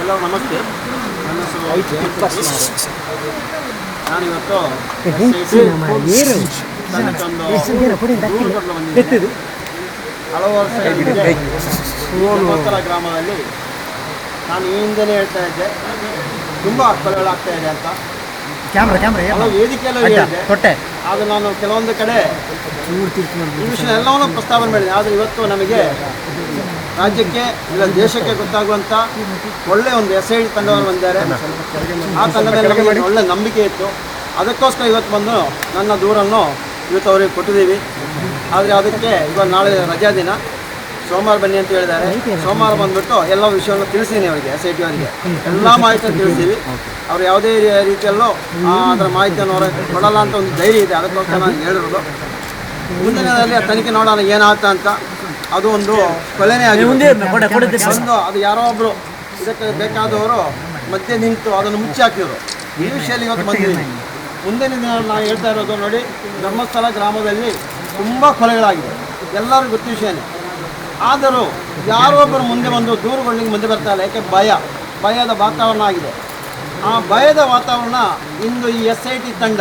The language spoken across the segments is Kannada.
ಎಲ್ಲರೂ ನಮಸ್ತೆ. ನನ್ನ ಹೆಸರು ನಾನು ಇವತ್ತು ತಂಡಕ್ಕೊಂದು ದೂರು ಕೊಡಲು ಬಂದಿದ್ದೇನೆ. ಹಲವು ವರ್ಷ ಗ್ರಾಮದಲ್ಲಿ ನಾನು ಈ ಹಿಂದೆನೇ ಹೇಳ್ತಾ ಇದ್ದೆ. ತುಂಬ ಕೊಲೆಗಳಾಗ್ತಾ ಇದೆ ಅಂತ. ಕ್ಯಾಮ್ರಾ ಕ್ಯಾಮ್ರಾ ಹಲವು ವೇದಿಕೆಯಲ್ಲೂ ಹೇಳಿದೆ ತೊಟ್ಟೆ. ಆದರೆ ನಾನು ಕೆಲವೊಂದು ಕಡೆ ಈ ವಿಷಯ ಎಲ್ಲವನ್ನೂ ಪ್ರಸ್ತಾವನೆ ಮಾಡಿದೆ. ಆದರೆ ಇವತ್ತು ನಮಗೆ ರಾಜ್ಯಕ್ಕೆ ಇಲ್ಲ ದೇಶಕ್ಕೆ ಗೊತ್ತಾಗುವಂಥ ಒಳ್ಳೆಯ ಒಂದು ಎಸ್ ಐ ತಂಡವನ್ನು ಬಂದಿದ್ದಾರೆ ಆ ತಂಡದ ಮೇಲೆ ನಮಗೆ ಒಳ್ಳೆ ನಂಬಿಕೆ ಇತ್ತು. ಅದಕ್ಕೋಸ್ಕರ ಇವತ್ತು ಬಂದು ನನ್ನ ದೂರನ್ನು ಇವತ್ತು ಅವರಿಗೆ ಕೊಟ್ಟಿದ್ದೀವಿ. ಆದರೆ ಅದಕ್ಕೆ ಇವಾಗ ನಾಳೆ ರಜಾ ದಿನ. ಸೋಮವಾರ ಬನ್ನಿ ಅಂತ ಹೇಳಿದ್ದಾರೆ. ಸೋಮವಾರ ಬಂದ್ಬಿಟ್ಟು ಎಲ್ಲ ವಿಷಯವನ್ನು ತಿಳಿಸಿದ್ದೀನಿ ಅವರಿಗೆ ಎಸ್ ಐ ಟಿ ಅವರಿಗೆ. ಎಲ್ಲ ಮಾಹಿತಿಯನ್ನು ತಿಳಿಸಿದ್ದೀವಿ. ಅವ್ರು ಯಾವುದೇ ರೀತಿಯಲ್ಲೂ ಅದರ ಮಾಹಿತಿಯನ್ನು ಅವರ ಕೊಡಲ್ಲ ಅಂತ ಒಂದು ಧೈರ್ಯ ಇದೆ. ಅದಕ್ಕೋಸ್ಕರ ನಾನು ಹೇಳಿರೋದು. ಮುಂದಿನದಲ್ಲಿ ತನಿಖೆ ನೋಡೋಣ ಏನಾಗ್ತಾ ಅಂತ. ಅದು ಒಂದು ಕೊಲೆನೇ ಆಗಿದೆ. ಒಂದು ಅದು ಯಾರೋ ಒಬ್ರು ಇದಕ್ಕೆ ಬೇಕಾದವರು ಮಧ್ಯೆ ನಿಂತು ಅದನ್ನು ಮುಚ್ಚಿ ಹಾಕಿದ್ರು. ಈ ವಿಷಯದಲ್ಲಿ ಇವತ್ತು ಬಂದಿದ್ದೀನಿ ಮುಂದಿನ ದಿನ ನಾವು ಹೇಳ್ತಾ ಇರೋದು ನೋಡಿ ಧರ್ಮಸ್ಥಳ ಗ್ರಾಮದಲ್ಲಿ ತುಂಬ ಕೊಲೆಗಳಾಗಿದೆ. ಎಲ್ಲರಿಗೂ ಗೊತ್ತು ವಿಷಯನೇ ಆದರೂ ಯಾರೋ ಒಬ್ಬರು ಮುಂದೆ ಬಂದು ದೂರುಗಳಿಗೆ ಮುಂದೆ ಬರ್ತಾ ಇಲ್ಲ. ಯಾಕೆ? ಭಯ. ಭಯದ ವಾತಾವರಣ ಆಗಿದೆ. ಆ ಭಯದ ವಾತಾವರಣ ಇಂದು ಈ ಎಸ್ ಐ ಟಿ ತಂಡ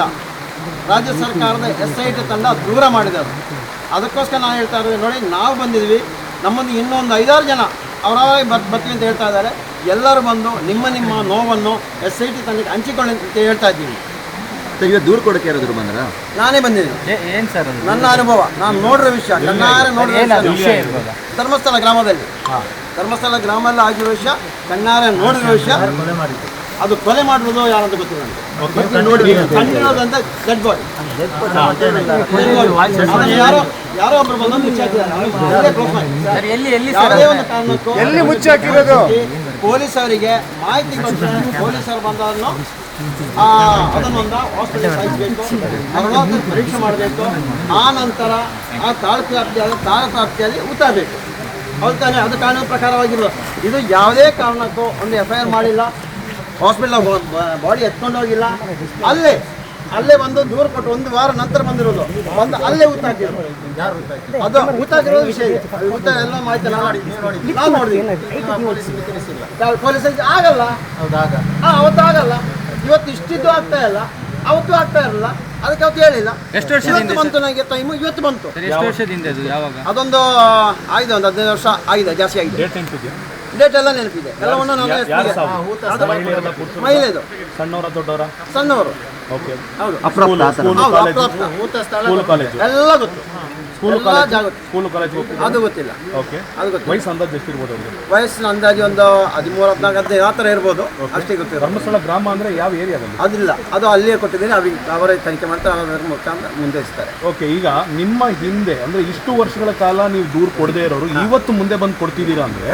ರಾಜ್ಯ ಸರ್ಕಾರದ ಎಸ್ ಐ ಟಿ ತಂಡ ದೂರ ಮಾಡಿದರು ಅದಕ್ಕೋಸ್ಕರ ನಾನು ಹೇಳ್ತಾ ಇರೋದು ನೋಡಿ ನಾವು ಬಂದಿದ್ವಿ ನಮ್ಮಲ್ಲಿ ಇನ್ನೊಂದು ಐದಾರು ಜನ ಅವರವರೇ ಬರ್ ಬರ್ತೀವಿ ಅಂತ ಹೇಳ್ತಾ ಇದ್ದಾರೆ. ಎಲ್ಲರೂ ಬಂದು ನಿಮ್ಮ ನಿಮ್ಮ ನೋವನ್ನು ಎಸ್ ಐ ಟಿ ತಂಡಕ್ಕೆ ಹಂಚಿಕೊಳ್ಳಿ ಅಂತ ಹೇಳ್ತಾ ಇದ್ದೀವಿ ಇವತ್ತು ದೂರ ಕೊಡಕ್ಕೆ ಯಾರಾದ್ರು ಬಂದ್ರ? ನಾನೇ ಬಂದಿದ್ದೀನಿ. ಏನ್ ಸರ್ ಅದು? ನನ್ನ ಅನುಭವ ನಾನು ನೋಡಿರೋ ವಿಷಯ ಕಣ್ಣಾರೆ ನೋಡಿರೋ ವಿಷಯ. ವಿಷಯ ಧರ್ಮಸ್ಥಳ ಗ್ರಾಮದಲ್ಲಿ. ಧರ್ಮಸ್ಥಳ ಗ್ರಾಮದಲ್ಲಿ ಆಗಿರೋ ವಿಷಯ ಕಣ್ಣಾರೆ ನೋಡಿರೋ ವಿಷಯ. ಅದು ಕೊಲೆ ಮಾಡುವುದು ಯಾರಂತ ಗೊತ್ತಿಲ್ಲ ನನಗೆ. ಕಂಡಿರೋದಂತ ಡೆಡ್ ಬಾಡಿ ಯಾರೋ ಯಾರೋ ಒಬ್ರು ಬಂದು ಮುಚ್ಚಿ ಹಾಕಿದ್ದಾರೆ. ಅಲ್ಲೇ ಸರ್ ಎಲ್ಲಿ ಎಲ್ಲಿ ಸರ್? ಯಾವುದೇ ಒಂದು ಕಾರಣಕ್ಕೂ ಎಲ್ಲಿ ಮುಚ್ಚಿ ಹಾಕಿರೋದು? ಪೊಲೀಸರಿಗೆ ಮಾಹಿತಿ ಪೊಲೀಸರು ಬಂದವನ್ನು ಆ, ಅದನ್ನೊಂದ ಹಾಸ್ಪಿಟಲ್ ಸಾಯಿಸಬೇಕು ಅದನ್ನು ಪರೀಕ್ಷೆ ಮಾಡಬೇಕು. ಆ ನಂತರ ಆ ತಾಲೂಕು ವ್ಯಾಪ್ತಿಯಾದ ತಾಲೂಕು ವ್ಯಾಪ್ತಿಯಲ್ಲಿ ಉತ್ತರಬೇಕು. ಹೌದು ತಾನೇ ಅದು ಕಾನೂನು ಪ್ರಕಾರವಾಗಿರೋದು. ಇದು ಯಾವುದೇ ಕಾರಣಕ್ಕೂ ಒಂದು ಎಫ್ ಐ ಆರ್ ಮಾಡಿಲ್ಲ. ಹಾಸ್ಪಿಟಲ್ ಬಾಡಿ ಎತ್ಕೊಂಡು ಹೋಗಿಲ್ಲ. ಅಲ್ಲೇ ಅಲ್ಲೇ ಬಂದು ದೂರ ಕೊಟ್ಟು ಒಂದು ವಾರ ನಂತರ ಬಂದಿರೋದು. ಬಂದು ಅಲ್ಲೇ ಊತಾಕಿರೋದು. ಅದು ಊತಾಕಿರೋದು ವಿಷಯ ಊತ ಎಲ್ಲ ಮಾಹಿತಿ ನಾನು ನೋಡಿದ್ದೀನಿ. ಪೊಲೀಸರಿಗೆ ಆಗಲ್ಲ. ಹಾಂ ಅವತ್ತು ಆಗಲ್ಲ. ಇವತ್ತು ಇಷ್ಟಿದ್ದು ಆಗ್ತಾ ಇಲ್ಲ. ಅವತ್ತು ಆಗ್ತಾ ಇರಲಿಲ್ಲ ಅದಕ್ಕೆ ಅವತ್ತು ಹೇಳಿಲ್ಲ. ಎಷ್ಟು ವರ್ಷ ಇವತ್ತು ಬಂತು ನನಗೆ ಟೈಮು ಇವತ್ತು ಬಂತು. ಎಷ್ಟು ವರ್ಷದಿಂದ ಅದೊಂದು ಆಗಿದೆ ಒಂದು ಹದಿನೈದು ವರ್ಷ ಆಗಿದೆ. ಜಾಸ್ತಿ ಆಗಿದೆ. ಡೇಟ್ ಎಲ್ಲ ನೆನಪಿದೆ. ಎಲ್ಲವನ್ನು ಮಹಿಳೆದು ಸಣ್ಣವರ ದೊಡ್ಡವರ? ಸಣ್ಣವರು. ಓಕೆ. ಹೌದು. ಎಲ್ಲ ಗೊತ್ತು. School college? ಸ್ಕೂಲ್ ಕಾಲೇಜ್ ಅದು ಗೊತ್ತಿಲ್ಲ. ಓಕೆ. ಅದು ಗೊತ್ತಿಲ್ಲ. ವಯಸ್ಸು ಅಂದಾಜು ಎಷ್ಟಿರ್ಬೋದು ವಯಸ್ಸಿನ ಅಂದಾಜು ಒಂದು ಹದಿಮೂರು ಹದಿನಾಲ್ಕು ಹದಿನೈದು ಆ ಥರ ಇರ್ಬೋದು ಅಷ್ಟೇ ಗೊತ್ತಿಲ್ಲ ಧರ್ಮಸ್ಥಳ ಗ್ರಾಮ ಅಂದ್ರೆ ಯಾವ ಏರಿಯಾದಲ್ಲಿ? ಅದಿಲ್ಲ. ಅದು ಅಲ್ಲಿಯೇ ಕೊಟ್ಟಿದ್ದೀನಿ. ಅವ್ರಿಗೆ ಅವರೇ ತನಿಖೆ ಮಾಡ್ತಾರೆ ಮುಖಾಂತರ ಮುಂದುವರಿಸ್ತಾರೆ ಓಕೆ ಈಗ ನಿಮ್ಮ ಹಿಂದೆ ಅಂದ್ರೆ ಇಷ್ಟು ವರ್ಷಗಳ ಕಾಲ ನೀವು ದೂರು ಕೊಡದೇ ಇರೋರು ಇವತ್ತು ಮುಂದೆ ಬಂದು ಕೊಡ್ತಿದ್ದೀರಾ ಅಂದ್ರೆ.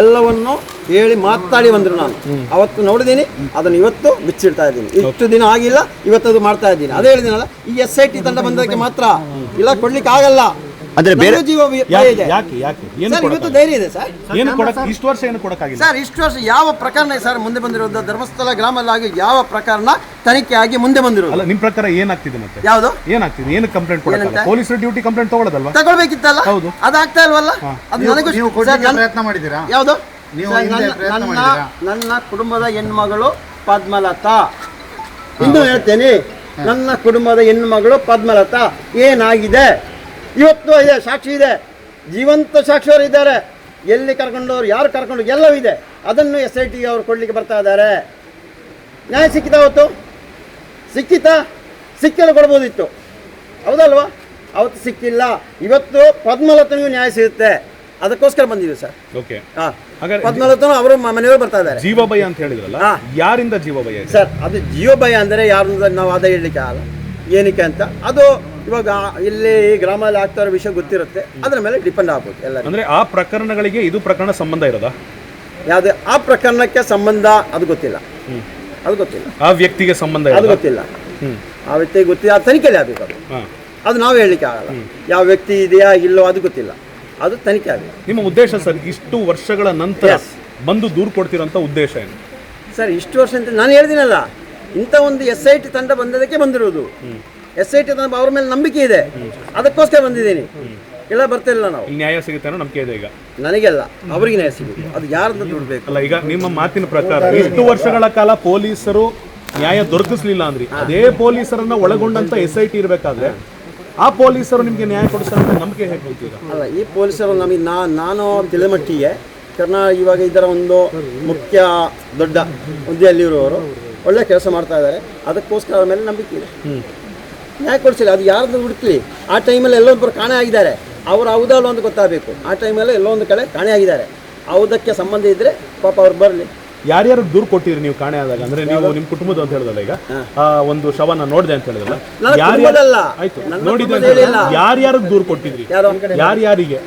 ಎಲ್ಲವನ್ನು ಹೇಳಿ ಮಾತಾಡಿ ಬಂದರು ನಾನು. ಅವತ್ತು ನೋಡಿದ್ದೀನಿ ಅದನ್ನು ಇವತ್ತು ಬಿಚ್ಚಿಡ್ತಾ ಇದ್ದೀನಿ. ಇಷ್ಟು ದಿನ ಆಗಿಲ್ಲ ಇವತ್ತು ಅದು ಮಾಡ್ತಾ ಇದ್ದೀನಿ. ಅದೇ ಹೇಳಿದಿನಲ್ಲ, ಈ ಎಸ್ ಐ ಟಿ ತಂಡ ಬಂದಕ್ಕೆ ಮಾತ್ರ. ಇಲ್ಲ ಕೊಡ್ಲಿಕ್ಕೆ ಆಗಲ್ಲ ಅಂದ್ರೆ ಬೇರೆ- ಜೀವ ಭಯ ಯಾಕೆ ಇದೆ. ಯಾಕೆ ಯಾಕೆ? ಏನು ಸರ್ ಇವತ್ತು ಧೈರ್ಯ ಇದೆ ಸರ್. ಏನು ಕೊಡಕ್ ಇಷ್ಟು ವರ್ಷ ಏನು ಕೊಡಕ್ಕಾಗಿಲ್ಲ? ಸರ್ ಇಷ್ಟು ವರ್ಷ ಯಾವ ಪ್ರಕರಣ ಸರ್ ಮುಂದೆ ಬಂದಿರೋದು ಧರ್ಮಸ್ಥಳ ಗ್ರಾಮಲ್ಲಾಗಿ ಯಾವ ಪ್ರಕರಣ ತನಿಖೆ ಆಗಿ ಮುಂದೆ ಬಂದಿರೋದು? ಅಲ್ಲ ನಿಮ್ ಪ್ರಕಾರ ಏನಾಗ್ತಿದೆ ಮತ್ತೆ? ಯಾವುದು? ಏನಾಗ್ತಿದೆ ಏನು ಕಂಪ್ಲೇಂಟ್ ಪೊಲೀಸರು ಏನಂತ? ಪೊಲೀಸರ ಡ್ಯೂಟಿ ಕಂಪ್ಲೇಂಟ್ ತಗೊಳ್ಳೋದಲ್ವಾ ತಗೊಳ್ಬೇಕಿತ್ತಲ್ಲ? ಹೌದು. ಅದಾಗ್ತಾ ಇಲ್ವಲ್ಲ? ಅದು ನನಗೂ ನೀವು ಸರ್, ಕೊಡ್ಲಿಕ್ಕೆ ನನ್ನ- ಪ್ರಯತ್ನ ಮಾಡಿದ್ದೀರಾ? ಯಾವುದು? ನೀವು ಸರ್, ಹಿಂದೆ ನನ್ನ- ಪ್ರಯತ್ನ ನನ್ನ ಮಾಡಿದ್ದೀರಾ? ನನ್ನ ಕುಟುಂಬದ ಹೆಣ್ಮಗಳು ಪದ್ಮಲತಾ. ಇನ್ನು ಹೇಳ್ತೇನೆ ನನ್ನ ಕುಟುಂಬದ ಹೆಣ್ಮಗಳು ಪದ್ಮಲತಾ. ಏನಾಗಿದೆ? ಇವತ್ತು ಇದೆ ಸಾಕ್ಷಿ ಇದೆ. ಜೀವಂತ ಸಾಕ್ಷಿಯವರು ಇದ್ದಾರೆ. ಎಲ್ಲಿ ಕರ್ಕೊಂಡವ್ರು ಯಾರು ಕರ್ಕೊಂಡು ಎಲ್ಲವೂ ಇದೆ. ಅದನ್ನು ಎಸ್ ಐ ಟಿ ಅವರು ಕೊಡಲಿಕ್ಕೆ ಬರ್ತಾ ಇದ್ದಾರೆ. ನ್ಯಾಯ ಸಿಕ್ಕಿತಾ ಅವತ್ತು? ಸಿಕ್ಕಿತಾ? ಸಿಕ್ಕಲು ಕೊಡ್ಬೋದಿತ್ತು. ಹೌದಲ್ವಾ? ಅವತ್ತು ಸಿಕ್ಕಿಲ್ಲ. ಇವತ್ತು ಪದ್ಮಲತನಿಗೂ ನ್ಯಾಯ ಸಿಗುತ್ತೆ. ಅದಕ್ಕೋಸ್ಕರ ಬಂದಿದ್ದೀವಿ ಸರ್. ಓಕೆ ಪದ್ಮಲತನು ಅವರು ಮನೆಯವರು ಬರ್ತಾ ಇದ್ದಾರೆ. ಜೀವ ಭಯ ಅಂತ ಹೇಳಿದ್ರಲ್ಲ. ಯಾರಿಂದ ಜೀವ ಭಯ ಸರ್ ಅದು ಜೀವ ಭಯ ಅಂದರೆ ಯಾರಿಂದ ನಾವು ಅದೇ ಹೇಳಲಿಕ್ಕೆ ಆಗಲ್ಲ. ಏನಕ್ಕೆ ಅಂತ? ಅದು ಇವಾಗ ಇಲ್ಲಿ ಗ್ರಾಮದಲ್ಲಿ ಆಗ್ತಾ ಇರೋ ವಿಷಯ ಗೊತ್ತಿರುತ್ತೆ. ಅದ್ರ ಮೇಲೆ ಡಿಪೆಂಡ್ ಆಗ್ಬೋದು ಎಲ್ಲ ಅಂದ್ರೆ ಆ ಪ್ರಕರಣಗಳಿಗೆ ಇದು ಪ್ರಕರಣ ಸಂಬಂಧ ಇರೋದಾ? ಯಾವುದೇ ಆ ಪ್ರಕರಣಕ್ಕೆ ಸಂಬಂಧ ಅದು ಗೊತ್ತಿಲ್ಲ. ಅದು ಗೊತ್ತಿಲ್ಲ. ಆ ವ್ಯಕ್ತಿಗೆ ಸಂಬಂಧ ಅದು ಗೊತ್ತಿಲ್ಲ. ಆ ವ್ಯಕ್ತಿಗೆ ಗೊತ್ತಿಲ್ಲ ಆ ತನಿಖೆಲಿ ಆಗ್ಬೇಕು ಅದು ಅದು ನಾವು ಹೇಳಲಿಕ್ಕೆ ಆಗಲ್ಲ. ಯಾವ ವ್ಯಕ್ತಿ ಇದೆಯಾ ಇಲ್ಲೋ ಅದು ಗೊತ್ತಿಲ್ಲ. ಅದು ತನಿಖೆ ಆಗಲಿ ನಿಮ್ಮ ಉದ್ದೇಶ ಸರ್ ಇಷ್ಟು ವರ್ಷಗಳ ನಂತರ. ಬಂದು ದೂರು ಕೊಡ್ತಿರೋಂಥ ಉದ್ದೇಶ ಏನು? ಸರ್ ಇಷ್ಟು ವರ್ಷ ಅಂತ ನಾನು ಹೇಳ್ತೀನಲ್ಲ ಇಂಥ ಒಂದು ಎಸ್ ಐ ಟಿ ತಂಡ ಬಂದದಕ್ಕೆ ಬಂದಿರೋದು. ಎಸ್ ಐ ಟಿ ಅವ್ರ ಮೇಲೆ ನಂಬಿಕೆ ಇದೆ. ಅದಕ್ಕೋಸ್ಕರ ಬಂದಿದ್ದೀನಿ. ಇಲ್ಲ ಬರ್ತಿಲ್ಲ ನಾವು. ನ್ಯಾಯ ಸಿಗುತ್ತೆ ಅನ್ನೋ ನಂಬಿಕೆ ಇದೆ ಈಗ. ನನಗೆಲ್ಲ ಅವರಿಗೆ ನ್ಯಾಯ ಸಿಗುತ್ತೆ. ಅದು ಯಾರನ್ನು ನೋಡ್ಬೇಕು. ಅಲ್ಲ ಈಗ ನಿಮ್ಮ ಮಾತಿನ ಪ್ರಕಾರ ಇಷ್ಟು ವರ್ಷಗಳ ಕಾಲ ಪೊಲೀಸರು ನ್ಯಾಯ ದೊರಕಿಸ್ಲಿಲ್ಲ ಅಂದ್ರೆ. ಅದೇ ಪೊಲೀಸರನ್ನ ಒಳಗೊಂಡಂತ ಎಸ್ ಐ ಟಿ ಇರಬೇಕಾದ್ರೆ ಆ ಪೊಲೀಸರು ನಿಮಗೆ ನ್ಯಾಯ ಕೊಡಿಸ್ತಾರೆ ನಂಬಿಕೆ ಹೇಗೆ ಹೋಗ್ತೀರಾ ಅಲ್ಲ ಈ ಪೊಲೀಸರು ನಮಗೆ ನಾ ನಾನು ತಿಳಿಮಟ್ಟಿಗೆ ಕರ್ನಾ ಇವಾಗ ಇದರ ಒಂದು ಮುಖ್ಯ ದೊಡ್ಡ ಹುದ್ದೆಯಲ್ಲಿರುವವರು ಒಳ್ಳೆ ಕೆಲಸ ಮಾಡ್ತಾ ಇದ್ದಾರೆ. ಅದಕ್ಕೋಸ್ಕರ ಮೇಲೆ ನಂಬಿಕೆ ಇದೆ. ನ್ಯಾಯ ಕೊಡಿಸಿಲ್ಲ. ಅದು ಯಾರ್ದು ಹುಡುಕ್ಲಿ? ಆ ಟೈಮಲ್ಲಿ ಎಲ್ಲೊಬ್ಬರು ಕಾಣೆ ಆಗಿದ್ದಾರೆ. ಅವರು ಹೌದಲ್ಲ ಅಂತ ಗೊತ್ತಾಗಬೇಕು. ಆ ಟೈಮಲ್ಲಿ ಎಲ್ಲೋ ಒಂದು ಕಡೆ ಕಾಣೆ ಆಗಿದ್ದಾರೆ. ಹೌದಕ್ಕೆ ಸಂಬಂಧ ಇದ್ದರೆ ಪಾಪ ಅವ್ರು ಬರಲಿ. ಯಾರ್ಯಾರು ದೂರು ಕೊಟ್ಟಿರಿ ನೀವು ಕಾಣೆ ಆದಾಗ? ಅಂದ್ರೆ ನೀವು ನಿಮ್ಮ ಕುಟುಂಬದ ಅಂತ ಹೇಳಿದಲ್ಲ ಈಗ? ಆ ಒಂದು ಶವನ ನೋಡಿದೆ ಅಂತ ಹೇಳಿದಲ್ಲ? ಯಾರು ಯಾರ್ಯಾರು ಕುಟುಂಬದಲ್ಲ. ಆಯ್ತು. ನನ್ನ ನೋಡಿದೆ ಅಂತ ಕುಟುಂಬದಲ್ಲಿ ಯಾರ್ಯಾರು ದೂರು ಕೊಟ್ಟಿದ್ರಿ? ಯಾರು? ಯಾರ್ಯಾರಿಗೆ?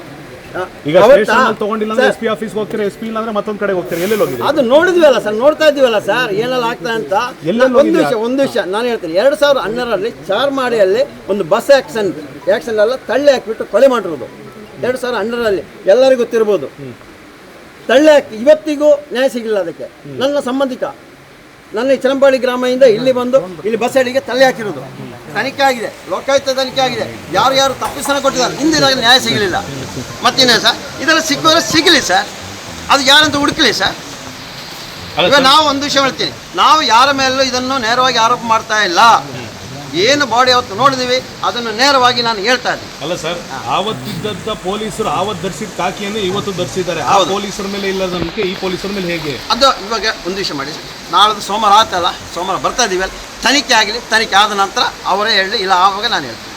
ಈಗ? ಸ್ಟೇಷನ್ ತಗೊಂಡಿಲ್ಲ ಅಂದ್ರೆ ಸರ್, ಎಸ್ ಪಿ ಆಫೀಸ್ ಹೋಗ್ತೀರಾ ಎಸ್ ಪಿ ಇಲ್ಲ ಅಂದ್ರೆ ಮತ್ತೊಂದು ಕಡೆ ಹೋಗ್ತೀರಾ? ಎಲ್ಲೆಲ್ಲಿ ಹೋಗಿದ್ರು ಅದು ನೋಡಿದ್ವಲ್ಲ ಸರ್ ನೋಡ್ತಾ ಇದ್ದೀವಲ್ಲ ಸರ್ ಏನೆಲ್ಲ ಆಗ್ತಾ ಅಂತ. ಒಂದು ವಿಷಯ ಒಂದು ವಿಷಯ ನಾನು ಹೇಳ್ತೀನಿ. ಎರಡು ಸಾವಿರದ ಹನ್ನೆರಡರಲ್ಲಿ ಚಾರ್ಮಾಡಿಯಲ್ಲಿ ಒಂದು ಬಸ್ ಆಕ್ಸಿಡೆಂಟ್ ಆಕ್ಸಿಡೆಂಟ್ ಎಲ್ಲ ತಳ್ಳಿ ಹಾಕಿಬಿಟ್ಟು ಕೊಲೆ ಮಾಡಿರೋದು. ಎರಡು ಸಾವಿರದ ಹನ್ನೆರಡರಲ್ಲಿ ಎಲ್ಲರಿಗೂ ಗೊತ್ತಿರ್ಬೋದು. ತಳ್ಳಿ ಹಾಕಿ ಇವತ್ತಿಗೂ ನ್ಯಾಯ ಸಿಗಲಿಲ್ಲ ಅದಕ್ಕೆ. ನನ್ನ ಸಂಬಂಧಿಕ ನನ್ನ ಚಿರಂಬಳ್ಳಿ ಚರಂಬಾಳಿ ಗ್ರಾಮದಿಂದ ಇಲ್ಲಿ ಬಂದು ಇಲ್ಲಿ ಬಸ್ ಅಡಿಗೆ ತಳ್ಳಿ ಹಾಕಿರೋದು. ತನಿಖೆ ಆಗಿದೆ ಲೋಕಾಯುಕ್ತ ತನಿಖೆ ಆಗಿದೆ. ಯಾರು ಯಾರು ತಪ್ಪಿಸನ ಕೊಟ್ಟಿದ್ದಾರೆ ಹಿಂದಿನ ನ್ಯಾಯ ಸಿಗಲಿಲ್ಲ. ಮತ್ತೇನೇ ಸರ್? ಇದೆಲ್ಲ ಸಿಕ್ಕಿದ್ರೆ ಸಿಗಲಿ ಸರ್. ಅದು ಯಾರಂತ ಹುಡುಕಲಿ ಸರ್? ಇವಾಗ ಈಗ ನಾವು ಒಂದು ವಿಷಯ ಹೇಳ್ತೀನಿ. ನಾವು ಯಾರ ಮೇಲೂ ಇದನ್ನು ನೇರವಾಗಿ ಆರೋಪ ಮಾಡ್ತಾ ಇಲ್ಲ. ಏನು ಬಾಡಿ ಅವತ್ತು ನೋಡಿದೀವಿ ಅದನ್ನು ನೇರವಾಗಿ ನಾನು ಹೇಳ್ತಾ ಇದ್ದೀನಿ. ಅಲ್ಲ ಸರ್ ಆವತ್ತಿದ್ದಂತ ಪೊಲೀಸರು ಆವತ್ತು ಧರಿಸಿದ ಕಾಕಿಯನ್ನು ಇವತ್ತು ಧರಿಸಿದ್ದಾರೆ. ಆ. ಪೊಲೀಸರ ಮೇಲೆ ಇಲ್ಲದ ನಂಬಿಕೆ ಈ ಪೊಲೀಸರ ಮೇಲೆ ಹೇಗೆ? ಅದು ಇವಾಗ ಒಂದು ವಿಷಯ ಮಾಡಿ ನಾಳೆ ಸೋಮವಾರ ಆತಲ್ಲ ಸೋಮವಾರ ಬರ್ತಾ ಇದೀವಲ್ಲ ತನಿಖೆ ಆಗಲಿ ತನಿಖೆ ಆದ ನಂತರ ಅವರೇ ಹೇಳಿ ಇಲ್ಲ ಆವಾಗ ನಾನು ಹೇಳ್ತೀನಿ.